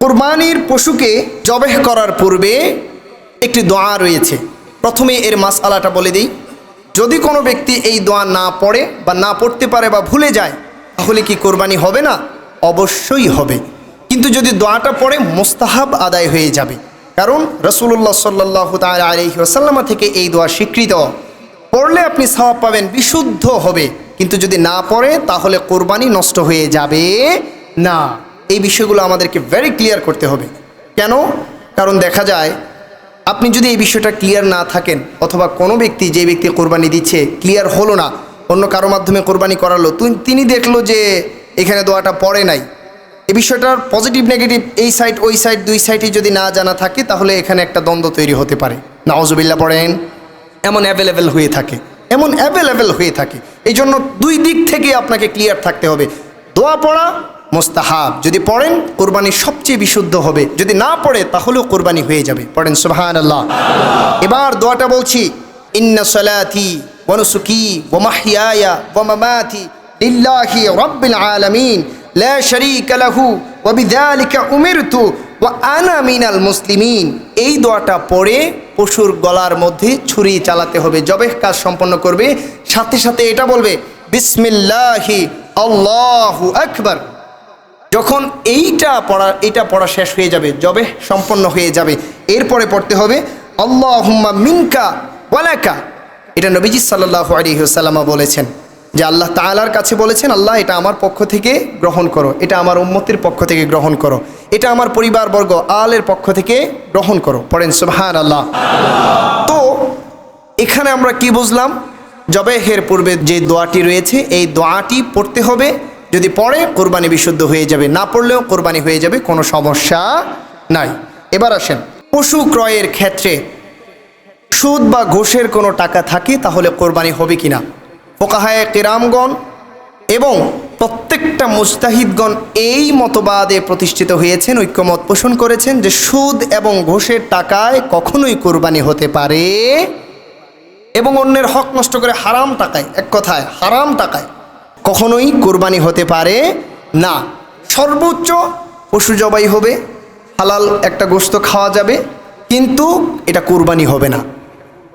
কোরবানির পশুকে জবেহ করার পূর্বে একটি দোয়া রয়েছে। প্রথমে এর মাসআলাটা বলে দিই। যদি কোনো ব্যক্তি এই দোয়া না পড়ে বা না পড়তে পারে বা ভুলে যায়, তাহলে কি কোরবানি হবে না? অবশ্যই হবে। কিন্তু যদি দোয়াটা পড়ে, মোস্তাহাব আদায় হয়ে যাবে। কারণ রসুল্লাহ সাল্লাহ তাল আলহি আসাল্লামা থেকে এই দোয়া স্বীকৃত। পড়লে আপনি সওয়াব পাবেন, বিশুদ্ধ হবে। কিন্তু যদি না পড়ে, তাহলে কোরবানি নষ্ট হয়ে যাবে না। এই বিষয়গুলো আমাদেরকে ভেরি ক্লিয়ার করতে হবে। কেন? কারণ দেখা যায়, আপনি যদি এই বিষয়টা ক্লিয়ার না থাকেন, অথবা কোনো ব্যক্তি যে ব্যক্তি কোরবানি দিচ্ছে ক্লিয়ার হলো না, অন্য কারও মাধ্যমে কোরবানি করালো তিনি দেখল যে এখানে দোয়াটা পড়ে নাই। এই বিষয়টার পজিটিভ নেগেটিভ এই সাইড ওই সাইড দুই সাইডে যদি না জানা থাকে, তাহলে এখানে একটা দ্বন্দ্ব তৈরি হতে পারে। নওয়াজবিল্লা পড়েন, এমন অ্যাভেলেবেল হয়ে থাকে, এমন অ্যাভেলেবেল হয়ে থাকে। এই জন্য দুই দিক থেকে আপনাকে ক্লিয়ার থাকতে হবে। দোয়া পড়া মোস্তাহাব। যদি পড়েন, কোরবানি সবচেয়ে বিশুদ্ধ হবে। যদি না পড়ে, তাহলেও কোরবানি হয়ে যাবে। পড়েন সুবাহান আল্লাহ এবার দোয়াটা বলছি, ইন্না সলাথি ওয়ানুসুকি ওমাহিয়ায়া ওমামাথি লিল্লাহি রাব্বিল আলামিন। লা শারীকা লাহু ওয়া বিযালিকা উমিরতু ওয়া আনা মিনাল মুসলিমিন। এই দোয়াটা পড়ে পশুর গলার মধ্যে ছুরি চালাতে হবে। জবেহ কাজ সম্পন্ন করবে। সাথে সাথে এটা বলবে, বিসমিল্লাহি আল্লাহু আকবার। যখন এইটা পড়া এটা পড়া শেষ হয়ে যাবে, জবে সম্পন্ন হয়ে যাবে, এরপরে পড়তে হবে আল্লাহ মিনকা ওয়ালাকা এটা নবীজি সাল্লাহ আলিহাসাল্লামা বলেছেন, যে আল্লাহ তাআলার কাছে বলেছেন, আল্লাহ, এটা আমার পক্ষ থেকে গ্রহণ করো, এটা আমার উম্মতির পক্ষ থেকে গ্রহণ করো, এটা আমার পরিবারবর্গ আলের পক্ষ থেকে গ্রহণ করো। পড়েন সুবহান আল্লাহ তো এখানে আমরা কি বুঝলাম? জবেহের পূর্বে যে দোয়াটি রয়েছে, এই দোয়াটি পড়তে হবে যদি পড়ে, কোরবানি বিশুদ্ধ হয়ে যাবে। না পড়লেও কোরবানি হয়ে যাবে, কোনো সমস্যা নাই। এবার আসেন, পশু ক্রয়ের ক্ষেত্রে সুদ বা ঘোষের কোনো টাকা থাকে, তাহলে কোরবানি হবে কিনা? ফোকাহায় কেরামগণ এবং প্রত্যেকটা মুস্তাহিদগণ এই মতবাদে প্রতিষ্ঠিত হয়েছেন, ঐক্যমত পোষণ করেছেন যে সুদ এবং ঘোষের টাকায় কখনোই কোরবানি হতে পারে এবং অন্যের হক নষ্ট করে হারাম টাকায়, এক কথায় হারাম টাকায় কখনোই কোরবানি হতে পারে না। সর্বোচ্চ পশু জবাই হবে, হালাল একটা গোস্ত খাওয়া যাবে, কিন্তু এটা কোরবানি হবে না।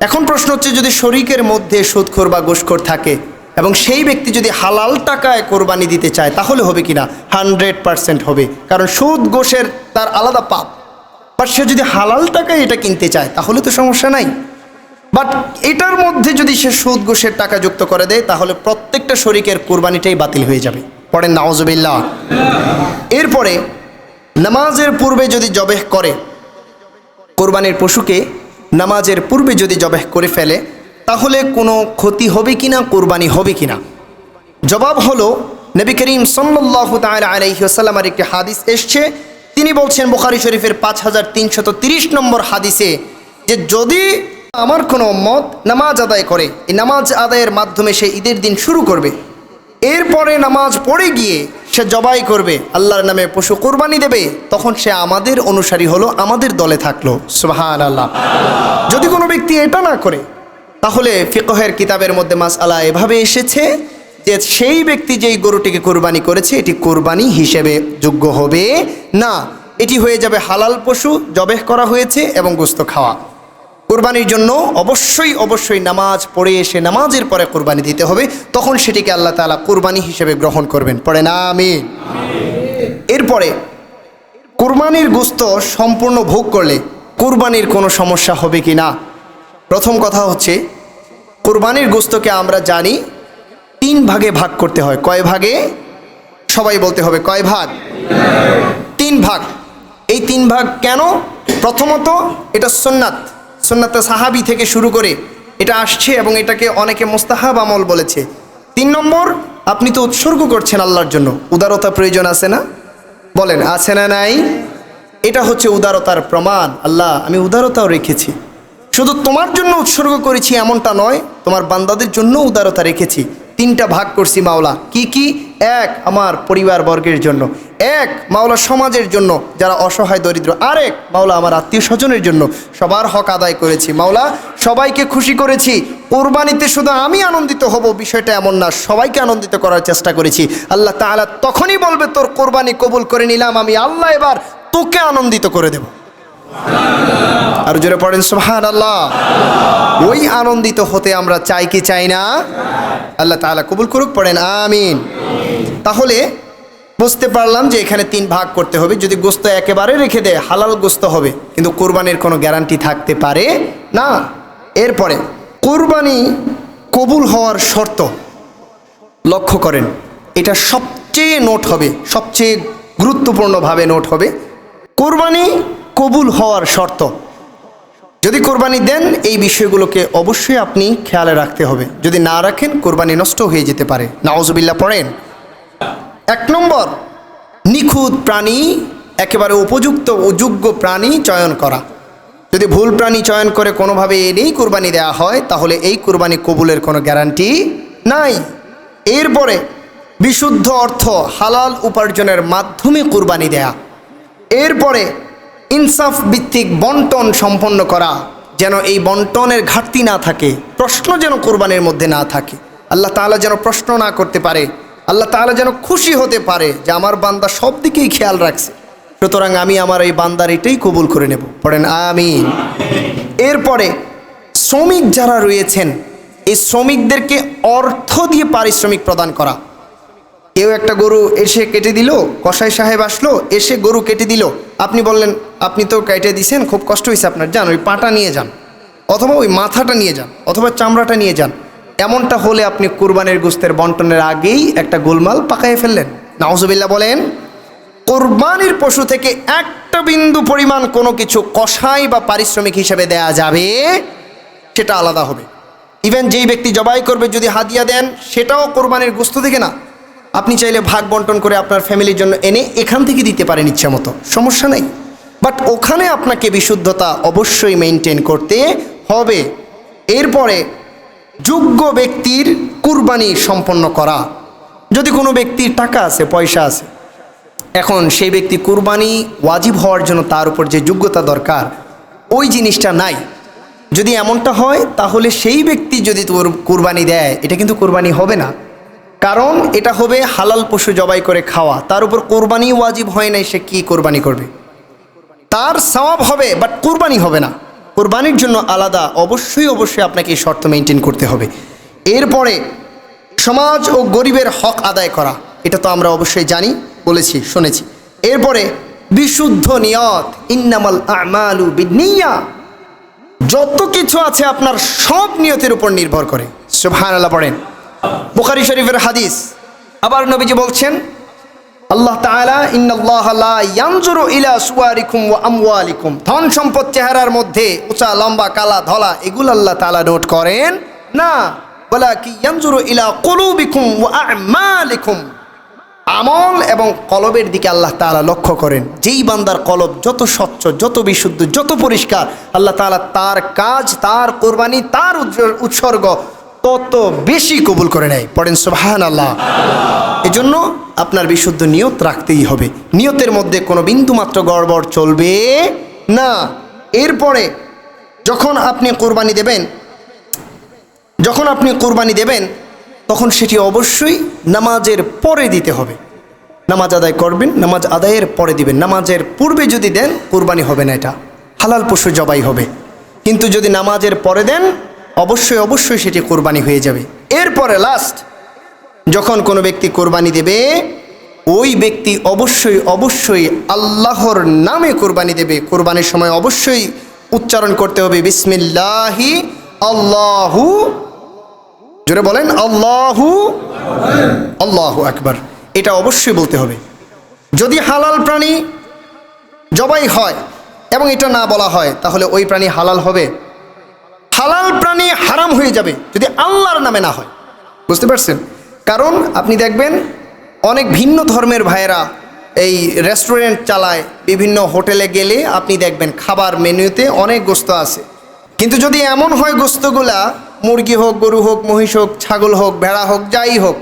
এখন প্রশ্ন হচ্ছে, যদি শরিকের মধ্যে সুদখোর বা গোসখোর থাকে এবং সেই ব্যক্তি যদি হালাল টাকায় কোরবানি দিতে চায়, তাহলে হবে কিনা হান্ড্রেড পারসেন্ট হবে, কারণ সুদ গোষের তার আলাদা পাপ। বাট সে যদি হালাল টাকায় এটা কিনতে চায়, তাহলে তো সমস্যা নাই। বাট এটার মধ্যে যদি সে সুদ ঘুষের টাকা যুক্ত করে দেয়, তাহলে প্রত্যেকটা শরিকের কোরবানিটাই বাতিল হয়ে যাবে। পড়েন নাওজবিল্লা এরপরে নামাজের পূর্বে যদি জবেহ করে, কোরবানির পশুকে নামাজের পূর্বে যদি জবেহ করে ফেলে, তাহলে কোনো ক্ষতি হবে কিনা, কোরবানি হবে কিনা? জবাব হলো, নবী করিম সাল্লাহ তাল আলহিহাসাল্লামার একটি হাদিস এসছে। তিনি বলছেন, বুখারি শরীফের পাঁচ হাজার তিনশত তিরিশ নম্বর হাদিসে যে যদি আমার কোনো মত নামাজ আদায় করে। এই নামাজ আদায়ের মাধ্যমে সে ঈদের দিন শুরু করবে। এরপরে নামাজ পড়ে গিয়ে সে জবাই করবে। আল্লাহর নামে পশু কোরবানি দেবে। তখন সে আমাদের অনুসারী হলো, আমাদের দলে থাকল। সুবাহান আল্লাহ যদি কোনো ব্যক্তি এটা না করে, তাহলে ফিকহের কিতাবের মধ্যে মাস আলা এভাবে এসেছে যে সেই ব্যক্তি যেই গরুটিকে কোরবানি করেছে, এটি কোরবানি হিসেবে যোগ্য হবে না। এটি হয়ে যাবে হালাল পশু, জবেহ করা হয়েছে এবং গোস্ত খাওয়া। কোরবানির জন্য অবশ্যই অবশ্যই নামাজ পড়ে এসে নামাজের পরে কোরবানি দিতে হবে, তখন সেটিকে আল্লাহ তাআলা কোরবানি হিসেবে গ্রহণ করবেন। পড়ে না আমি এরপরে, কোরবানির গুস্ত সম্পূর্ণ ভোগ করলে কোরবানির কোনো সমস্যা হবে কি না? প্রথম কথা হচ্ছে, কোরবানির গুস্তকে আমরা জানি তিন ভাগে ভাগ করতে হয়। কয় ভাগে? সবাই বলতে হবে, কয় ভাগ? তিন ভাগ। এই তিন ভাগ কেন? প্রথমত, এটা সোননাথ সোননাথ সাহাবি থেকে শুরু করে এটা আসছে এবং এটাকে অনেকে মোস্তাহাব আমল বলেছে। তিন নম্বর, আপনি তো উৎসর্গ করছেন আল্লাহর জন্য। উদারতা প্রয়োজন আছে না? বলেন, আছে না নাই? এটা হচ্ছে উদারতার প্রমাণ। আল্লাহ, আমি উদারতাও রেখেছি। শুধু তোমার জন্য উৎসর্গ করেছি এমনটা নয়, তোমার বান্দাদের জন্য উদারতা রেখেছি। তিনটা ভাগ করছি মাওলা। কি কি? এক, আমার পরিবার বর্গের জন্য। এক, মাওলা সমাজের জন্য, যারা অসহায়, দরিদ্র। আরেক, মাওলা আমার আত্মীয় স্বজনের জন্য। সবার হক আদায় করেছি, মাওলা। সবাইকে খুশি করেছি। কোরবানিতে শুধু আমি আনন্দিত হব, বিষয়টা এমন না। সবাইকে আনন্দিত করার চেষ্টা করেছি। আল্লাহ তাআলা তখনই বলবে, তোর কোরবানি কবুল করে নিলাম, আমি আল্লাহ এবার তোকে আনন্দিত করে দেব। আর জোরে পড়েন সুহান আল্লাহ ওই আনন্দিত হতে আমরা চাই কি চাই না? আল্লাহ তাআলা কবুল করুক, পড়েন, আমিন। তাহলে বুঝতে পারলাম যে এখানে তিন ভাগ করতে হবে। যদি গোস্ত একেবারে রেখে দেয়, হালাল গোস্ত হবে। কিন্তু কোরবানির কোনো গ্যারান্টি থাকতে পারে না। এরপরে, কোরবানি কবুল হওয়ার শর্ত লক্ষ্য করেন। এটা সবচেয়ে নোট হবে, সবচেয়ে গুরুত্বপূর্ণভাবে নোট হবে। কোরবানি কবুল হওয়ার শর্ত। যদি কোরবানি দেন, এই বিষয়গুলোকে অবশ্যই আপনি খেয়ালে রাখতে হবে। যদি না রাখেন, কোরবানি নষ্ট হয়ে যেতে পারে। নাওজবিল্লা পড়েন। এক নম্বর, নিখুঁত প্রাণী, একেবারে উপযুক্ত যোগ্য প্রাণী চয়ন করা। যদি ভুল প্রাণী চয়ন করে কোনোভাবে এনেই কোরবানি দেওয়া হয়, তাহলে এই কোরবানি কবুলের কোনো গ্যারান্টি নাই। এরপরে, বিশুদ্ধ অর্থ হালাল উপার্জনের মাধ্যমে কোরবানি দেয়া। এরপরে ইনসাফ ভিত্তিক বন্টন সম্পন্ন করা, যেন এই বন্টনের ঘাটতি না থাকে, প্রশ্ন যেন কোরবানির মধ্যে না থাকে। আল্লাহ তালা যেন প্রশ্ন না করতে পারে, আল্লাহ তালা যেন খুশি হতে পারে যে আমার বান্দা সব দিকেই খেয়াল রাখছে। সুতরাং আমি আমার এই বান্দার এটাই কবুল করে নেব। পড়েন আমি এরপরে, শ্রমিক যারা রয়েছেন, এই শ্রমিকদেরকে অর্থ দিয়ে পারিশ্রমিক প্রদান করা। কেউ একটা গরু এসে কেটে দিল, কসাই সাহেব আসলো, এসে গরু কেটে দিল। আপনি বললেন, আপনি তো কেটে দিছেন, খুব কষ্ট হয়েছে আপনার, যান, ওই পাটা নিয়ে যান। অথবা ওই মাথাটা নিয়ে যান, অথবা চামড়াটা নিয়ে যান। এমনটা হলে আপনি কুরবানির গোস্তের বন্টনের আগেই একটা গোলমাল পাকায় ফেললেন। নাউজুবিল্লাহ বলেন, কোরবানির পশু থেকে একটা বিন্দু পরিমাণ কোনো কিছু কষাই বা পারিশ্রমিক হিসেবে দেয়া যাবে, সেটা আলাদা হবে। ইভেন যেই ব্যক্তি জবাই করবে, যদি হাদিয়া দেন, সেটাও কোরবানির গোস্ত থেকে না। আপনি চাইলে ভাগ বন্টন করে আপনার ফ্যামিলির জন্য এনে এখান থেকে দিতে পারেন ইচ্ছা মতো। সমস্যা নেই। বাট ওখানে আপনাকে বিশুদ্ধতা অবশ্যই মেনটেন করতে হবে। এরপরে যোগ্য ব্যক্তির কুরবানি সম্পন্ন করা। যদি কোনো ব্যক্তির টাকা আছে, পয়সা আছে, এখন সেই ব্যক্তি কুরবানি ওয়াজিব হওয়ার জন্য তার উপর যে যোগ্যতা দরকার, ওই জিনিসটা নাই। যদি এমনটা হয়, তাহলে সেই ব্যক্তি যদি তোর কুরবানি দেয়, এটা কিন্তু কুরবানি হবে না। কারণ এটা হবে হালাল পশু জবাই করে খাওয়া। তার উপর কোরবানি ওয়াজিব হয় নাই, সে কি কোরবানি করবে? তার সওয়াব হবে বাট কোরবানি হবে না। কোরবানির জন্য আলাদা, অবশ্যই অবশ্যই আপনাকে এই শর্ত মেনটেন করতে হবে। এরপরে সমাজ ও গরিবের হক আদায় করা, এটা তো আমরা অবশ্যই জানি, বলেছি, শুনেছি। এরপরে বিশুদ্ধ নিয়ত, ইন্নামাল আমালু বিনিয়া যত কিছু আছে আপনার সব নিয়তের উপর নির্ভর করে। সুবহানাল্লাহ পড়েন। বুখারী শরীফের হাদিস। আবার নবীজি বলছেন, আল্লাহ তাআলা, ইন্নাল্লাহ লা ইয়ানজুরু ইলা সুওয়ারিকুম ওয়া আমওয়ালিকুম। ধন সম্পদ চেহারার মধ্যে উঁচা, লম্বা, কালা, ধলা, এগুলো আল্লাহ তাআলা নোট করেন। না বলা কি ইয়ানজুরু ইলা কুলুবিকুম ওয়া আমালিকুম। আমল এবং কলবের দিকে আল্লাহ তাআলা লক্ষ্য করেন। যেই বান্দার কলব যত স্বচ্ছ, যত বিশুদ্ধ, যত পরিষ্কার, আল্লাহ তাআলা তার কাজ, তার কোরবানি, তার উৎস- উৎসর্গ তত বেশি কবুল করে নেয়। পড়েন সুবহান আল্লাহ এজন্য আপনার বিশুদ্ধ নিয়ত রাখতেই হবে। নিয়তের মধ্যে কোনো বিন্দু মাত্র গড়বড় চলবে না। এরপরে যখন আপনি কোরবানি দেবেন, যখন আপনি কোরবানি দেবেন, তখন সেটি অবশ্যই নামাজের পরে দিতে হবে। নামাজ আদায় করবেন, নামাজ আদায়ের পরে দিবেন। নামাজের পূর্বে যদি দেন, কোরবানি হবে না এটা। হালাল পশু জবাই হবে। কিন্তু যদি নামাজের পরে দেন অবশ্যই অবশ্যই সেটি কোরবানি হয়ে যাবে। এরপরে লাস্ট যখন কোনো ব্যক্তি কোরবানি দেবে, ওই ব্যক্তি অবশ্যই অবশ্যই আল্লাহর নামে কোরবানি দেবে। কোরবানির সময় অবশ্যই উচ্চারণ করতে হবে, বিসমিল্লাহি, আল্লাহু, জোরে বলেন, আল্লাহু আল্লাহু আকবার। এটা অবশ্যই বলতে হবে। যদি হালাল প্রাণী জবাই হয় এবং এটা না বলা হয়, তাহলে ওই প্রাণী হালাল হবে? হালাল প্রাণী হারাম হয়ে যাবে যদি আল্লাহর নামে না হয়। বুঝতে পারছেন? কারণ আপনি দেখবেন অনেক ভিন্ন ধর্মের ভাইয়েরা এই রেস্টুরেন্ট চালায়, বিভিন্ন হোটেলে গেলে আপনি দেখবেন খাবার মেনুতে অনেক গোস্ত আছে। কিন্তু যদি এমন হয় গোস্তগুলা, মুরগি হোক, গরু হোক, মহিষ হোক, ছাগল হোক, ভেড়া হোক, যাই হোক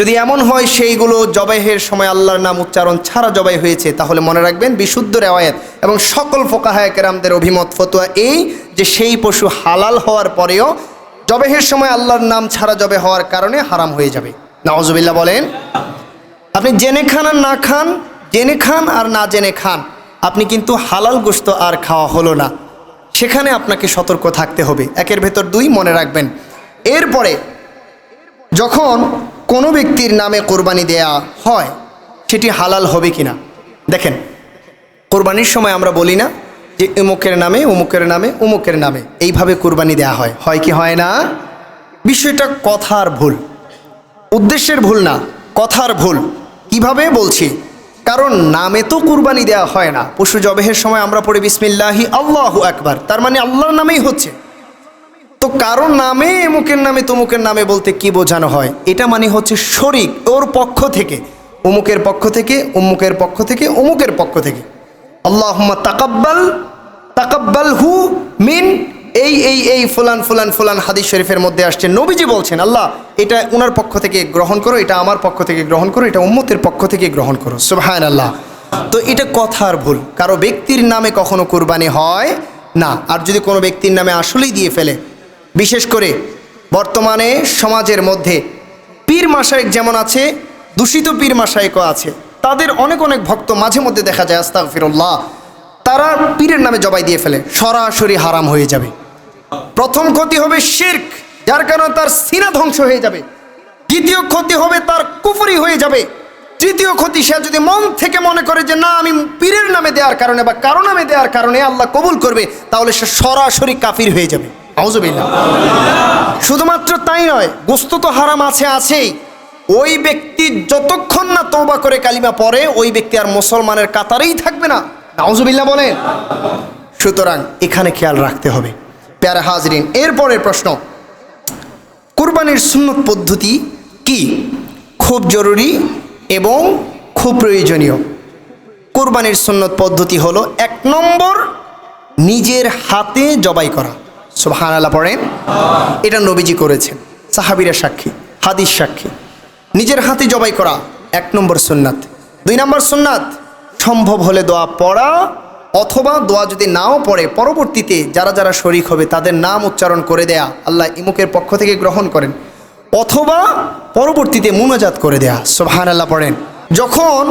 যদি এমন হয় সেইগুলো জবাইহের সময় আল্লাহর নাম উচ্চারণ ছাড়া জবাই হয়েছে, তাহলে মনে রাখবেন বিশুদ্ধ রেওয়ায়ত এবং সকল ফোকাহায় কেরামদের অভিমত, ফতোয়া এই যে সেই পশু হালাল হওয়ার পরেও জবেহের সময় আল্লাহর নাম ছাড়া জবে হওয়ার কারণে হারাম হয়ে যাবে। নওয়াজবিল্লা বলেন, আপনি জেনে খান আর না খান, জেনে খান আর না জেনে খান, আপনি কিন্তু হালাল গোস্ত আর খাওয়া হলো না। সেখানে আপনাকে সতর্ক থাকতে হবে। একের ভেতর দুই মনে রাখবেন। এরপরে যখন কোনো ব্যক্তির নামে কোরবানি দেয়া হয়, সেটি হালাল হবে কিনা? দেখেন, কোরবানির সময় আমরা বলি না যে উমুকের নামে উমুকের নামে উমুকের নামে। এইভাবে কোরবানি দেয়া হয়। হয় কি, হয় না? বিষয়টা কথার ভুল। উদ্দেশ্যের ভুল না, কথার ভুল। কীভাবে বলছি? কারণ নামে তো কুরবানি দেওয়া হয় না। পশু জবেহের সময় আমরা পড়ি বিসমিল্লাহি আল্লাহু একবার তার মানে আল্লাহর নামেই হচ্ছে। তো কারও নামে, এমুকের নামে, তমুকের নামে বলতে কি বোঝানো হয়? এটা মানে হচ্ছে শরিক, ওর পক্ষ থেকে। অমুকের পক্ষ থেকে অমুকের পক্ষ থেকে অমুকের পক্ষ থেকে। আল্লাহ তাকাব্বাল তাকাব্বাল হু মিন, এই এই এই ফুলান ফুলান ফুলান হাদিস শরীফের মধ্যে আসছে। নবীজি বলছেন, আল্লাহ, এটা ওনার পক্ষ থেকে গ্রহণ করো, এটা আমার পক্ষ থেকে গ্রহণ করো, এটা উম্মতের পক্ষ থেকে গ্রহণ করো। সুবহান আল্লাহ তো এটা কথার ভুল। কারও ব্যক্তির নামে কখনো কুরবানি হয় না। আর যদি কোনো ব্যক্তির নামে আসলেই দিয়ে ফেলে বিশেষ করে বর্তমানে সমাজের মধ্যে পীর মাসায়েক যেমন আছে, দূষিত পীর মাসায়েকও আছে। তাদের অনেক অনেক ভক্ত মাঝে মধ্যে দেখা যায় আস্তাক ফিরুল্লাহ তারা পীরের নামে জবাই দিয়ে ফেলে, সরাসরি হারাম হয়ে যাবে। প্রথম ক্ষতি হবে শির্ক, যার কারণে তার সিনা ধ্বংস হয়ে যাবে। দ্বিতীয় ক্ষতি হবে তার কুফরি হয়ে যাবে। তৃতীয় ক্ষতি, সে যদি মন থেকে মনে করে যে না, আমি পীরের নামে দেওয়ার কারণে বা কারও নামে দেওয়ার কারণে আল্লাহ কবুল করবে, তাহলে সে সরাসরি কাফির হয়ে যাবে। শুধুমাত্র তাই নয়, গোস্ত তো হারাম আছে, আছেই। ওই ব্যক্তি যতক্ষণ না তৌবা করে কালিমা পড়ে, ওই ব্যক্তি আর মুসলমানের কাতারেই থাকবে না। নাউজুবিল্লাহ বলেন। সুতরাং এখানে খেয়াল রাখতে হবে। প্যারা হাজরিন এরপরের প্রশ্ন। কুরবানির সুন্নত পদ্ধতি কি? খুব জরুরি এবং খুব প্রয়োজনীয়। কুরবানির সুন্নত পদ্ধতি হলো এক নম্বর, নিজের হাতে জবাই করা। সুবহান আল্লাহ পড়েন এটা নবীজি করেছেন, সাহাবিরা সাক্ষী, হাদিস সাক্ষী। নিজের হাতে জবাই করা এক নম্বর সুন্নাত। দুই নম্বর সুন্নাত, সম্ভব হলে দোয়া পড়া অথবা দোয়া যদি নাও পড়ে, পরবর্তীতে যারা যারা শরিক হবে তাদের নাম উচ্চারণ করে দেয়া আল্লাহ ইমুকের পক্ষ থেকে গ্রহণ করেন। অথবা পরবর্তীতে মুনাজাত করে দেয়া সোহান আল্লাহ পড়েন। যখন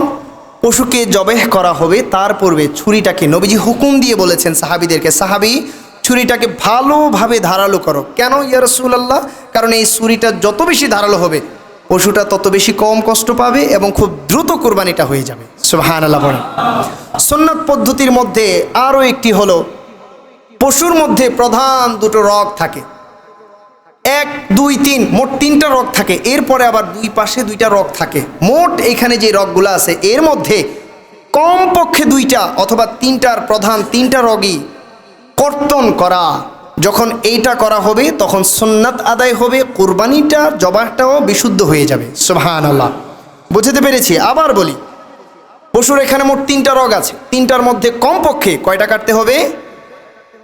পশুকে জবেহ করা হবে, তার পূর্বে ছুরিটাকে নবীজি হুকুম দিয়ে বলেছেন সাহাবিদেরকে, সাহাবি ছুরিটাকে ভালোভাবে ধারালো করো। কেন ইয়া আল্লাহ কারণ এই ছুরিটা যত বেশি ধারালো হবে, পশুটা তত বেশি কম কষ্ট পাবে এবং খুব দ্রুত কোরবানিটা হয়ে যাবে। সুবহান আল্লাহ সন্ন্যত পদ্ধতির মধ্যে আরও একটি হলো, পশুর মধ্যে প্রধান দুটো রগ থাকে। এক, দুই, তিন, মোট তিনটা রগ থাকে। এরপরে আবার দুই পাশে দুইটা রগ থাকে। মোট এখানে যে রগগুলো আছে, এর মধ্যে কমপক্ষে দুইটা অথবা তিনটার প্রধান তিনটা রগই কর্তন করা, যখন এইটা করা হবে, তখন সুন্নাত আদায় হবে, কোরবানিটা, জবাহটাও বিশুদ্ধ হয়ে যাবে। সুবহান আল্লাহ বুঝতে পেরেছি? আবার বলি, পশুর এখানে মোট তিনটা রগ আছে। তিনটার মধ্যে কমপক্ষে কয়টা কাটতে হবে?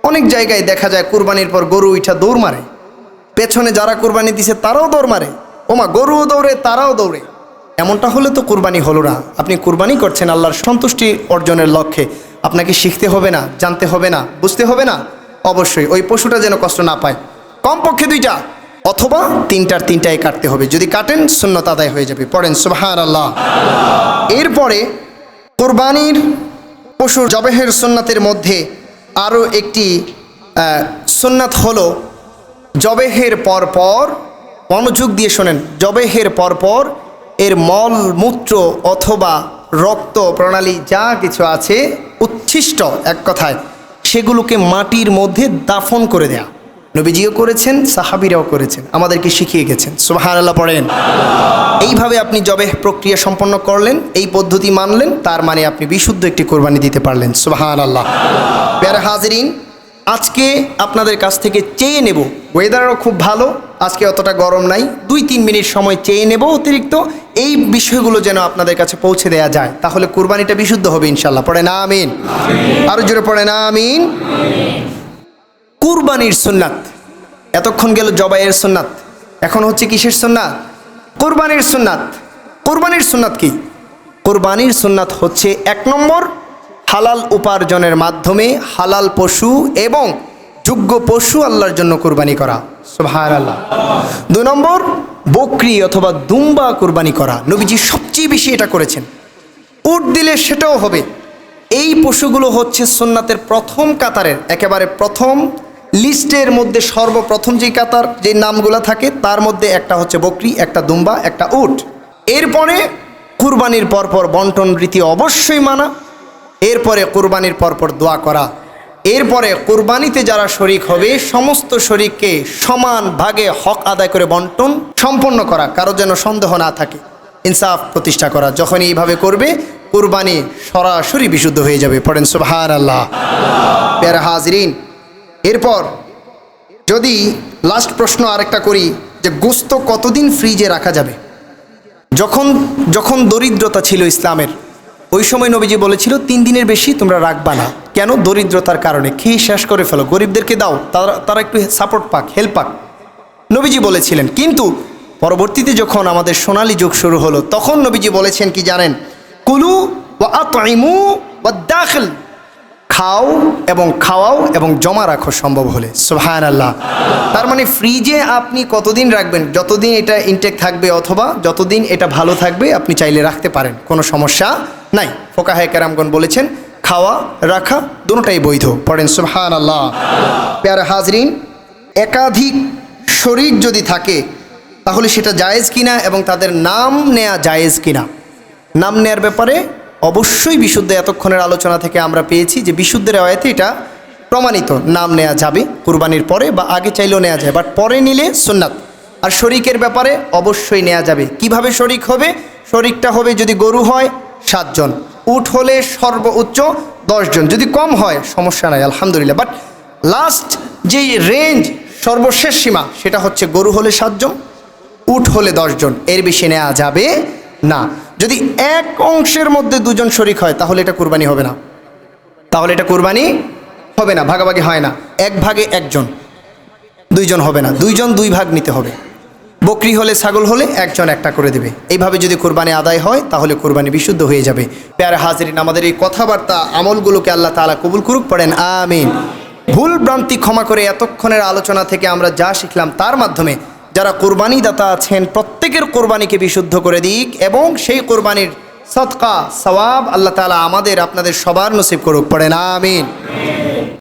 অনেক জায়গায় দেখা যায় কুরবানির পর গরু উঠা দৌড় মারে। পেছনে যারা কুরবানি দিছে, তারাও দৌড় মারে। ওমা, গরুও দৌড়ে, তারাও দৌড়ে। এমনটা হলে তো কুরবানি হলো না। আপনি কুরবানি করছেন আল্লাহর সন্তুষ্টি অর্জনের লক্ষ্যে। আপনাকে শিখতে হবে না, জানতে হবে না, বুঝতে হবে না? অবশ্যই ওই পশুটা যেন কষ্ট না পায়। কমপক্ষে দুইটা, অথবা তিনটার তিনটায় কাটতে হবে। যদি কাটেন শূন্যত আদায় হয়ে যাবে। পড়েন সুবাহান আল্লাহ এরপরে কোরবানির পশুর জবেহের সুন্নাতের মধ্যে আরও একটি সুন্নাত হলো জবেহের পর পর মনোযোগ দিয়ে শোনেন। জবেহের পর পর এর মল, মূত্র অথবা রক্ত প্রণালী যা কিছু আছে উচ্ছিষ্ট এক কথায়, সেগুলোকে মাটির মধ্যে দাফন করে দেয়া। নবীজিও করেছেন, সাহাবিরাও করেছেন, আমাদেরকে শিখিয়ে গেছেন। সুবাহান আল্লাহ পড়েন। এইভাবে আপনি জবেহ প্রক্রিয়া সম্পন্ন করলেন, এই পদ্ধতি মানলেন, তার মানে আপনি বিশুদ্ধ একটি কোরবানি দিতে পারলেন। সুবাহান আল্লাহ প্যারা হাজরিন, আজকে আপনাদের কাছ থেকে চেয়ে নেব ওয়েদারও খুব ভালো আজকে অতটা গরম নাই। দুই, তিন মিনিট সময় চেয়ে নেব অতিরিক্ত। এই বিষয়গুলো যেন আপনাদের কাছে পৌঁছে দেওয়া যায়। তাহলে কুরবানিটা বিশুদ্ধ হবে ইনশাল্লাহ পড়ে না, আমিন। আরও জোরে পড়ে না, আমিন। কুরবানির সুন্নাত। এতক্ষণ গেল জবাইয়ের সুন্নাত। এখন হচ্ছে কিসের সুন্নাত? কোরবানির সুন্নাত। কোরবানির সুন্নাত কি? কোরবানির সুন্নাত হচ্ছে এক নম্বর হালাল উপার্জনের মাধ্যমে হালাল পশু এবং যোগ্য পশু আল্লাহর জন্য কোরবানি করা। আল্লাহ দু নম্বর, বকরি অথবা দুম্বা কুরবানি করা। নবীজি সবচেয়ে বেশি এটা করেছেন। উট দিলে সেটাও হবে। এই পশুগুলো হচ্ছে সুন্নাতের প্রথম কাতারের, একেবারে প্রথম লিস্টের মধ্যে সর্বপ্রথম যে কাতার যে নামগুলো থাকে, তার মধ্যে একটা হচ্ছে বকরি, একটা দুম্বা, একটা উট। এরপরে কুরবানির পরপর বন্টন রীতি অবশ্যই মানা। এরপরে কুরবানির পরপর দোয়া করা। এরপরে কুরবানিতে যারা শরিক হবে, সমস্ত শরিককে সমান ভাগে হক আদায় করে বন্টন সম্পন্ন করা, কারও যেন সন্দেহ না থাকে। ইনসাফ প্রতিষ্ঠা করা যখন এইভাবে করবে, কুরবানি সরাসরি বিশুদ্ধ হয়ে যাবে। পড়েন সুবহান আল্লাহ প্যারা হাজরিন, এরপর যদি লাস্ট প্রশ্ন আরেকটা করি, যে গোস্ত কতদিন ফ্রিজে রাখা যাবে? যখন যখন দরিদ্রতা ছিল ইসলামের ওই সময় নবীজি বলেছিল, তিন দিনের বেশি তোমরা রাখবা না। কেন? দরিদ্রতার কারণে। খেয়ে শেষ করে ফেলো। গরিবদেরকে দাও। তারা তারা একটু সাপোর্ট পাক হেল্প পাক। নবীজি বলেছিলেন, কিন্তু পরবর্তীতে যখন আমাদের সোনালী যুগ শুরু হলো, তখন নবীজি বলেছেন কি জানেন? কুলু ওয়া আতইমু ওয়া দাখিল। খাও এবং খাওয়াও এবং জমা রাখো সম্ভব হলে। সুহান আল্লাহ তার মানে ফ্রিজে আপনি কতদিন রাখবেন? যতদিন এটা ইনটেক থাকবে অথবা যতদিন এটা ভালো থাকবে, আপনি চাইলে রাখতে পারেন। কোনো সমস্যা নাই। ফোকাহে কেরামগণ বলেছেন, খাওয়া, রাখা দুটোটাই বৈধ। পড়েন সুহান আল্লাহ প্যার হাজরিন, একাধিক শরিক যদি থাকে, তাহলে সেটা জায়েজ কিনা এবং তাদের নাম নেয়া জায়েজ কিনা? নাম নেয়ার ব্যাপারে অবশ্যই বিশুদ্ধ এতক্ষণের আলোচনা থেকে আমরা পেয়েছি যে বিশুদ্ধের আয়াতে এটা প্রমাণিত। নাম নেওয়া যাবে, কুরবানির পরে বা আগে চাইলেও নেওয়া যায় বাট পরে নিলে সুন্নাত। আর শরিকের ব্যাপারে অবশ্যই নেওয়া যাবে। কীভাবে শরিক হবে? শরিকটা হবে যদি গরু হয় সাতজন। উঠ হলে সর্বোচ্চ দশজন। যদি কম হয়, সমস্যা নাই, আলহামদুলিল্লাহ। বাট লাস্ট যেই রেঞ্জ সর্বশেষ সীমা, সেটা হচ্ছে গরু হলে সাতজন উট হলে দশজন। এর বেশি নেওয়া যাবে না। যদি এক অংশের মধ্যে দুজন শরিক হয়, তাহলে এটা কুরবানি হবে না। তাহলে এটা কুরবানি হবে না, ভাগাভাগি হয় না। এক ভাগে একজন। দুইজন হবে না। দুইজন দুই ভাগ নিতে হবে। বকরি হলে ছাগল হলে একজন একটা করে দেবে। এইভাবে যদি কোরবানি আদায় হয়, তাহলে কোরবানি বিশুদ্ধ হয়ে যাবে। প্যারা হাজিরিন, আমাদের এই কথাবার্তা, আমলগুলোকে আল্লাহ তাআলা কবুল করুক, পড়েন, আমিন। ভুল ভ্রান্তি ক্ষমা করে এতক্ষণের আলোচনা থেকে আমরা যা শিখলাম তার মাধ্যমে যারা কোরবানি দাতা আছেন, প্রত্যেকের কোরবানিকে বিশুদ্ধ করে দিক এবং সেই কোরবানির সৎকা সওয়াব আল্লাহ তাআলা আমাদের আপনাদের সবার নসিব করুক, পড়েন, আমিন।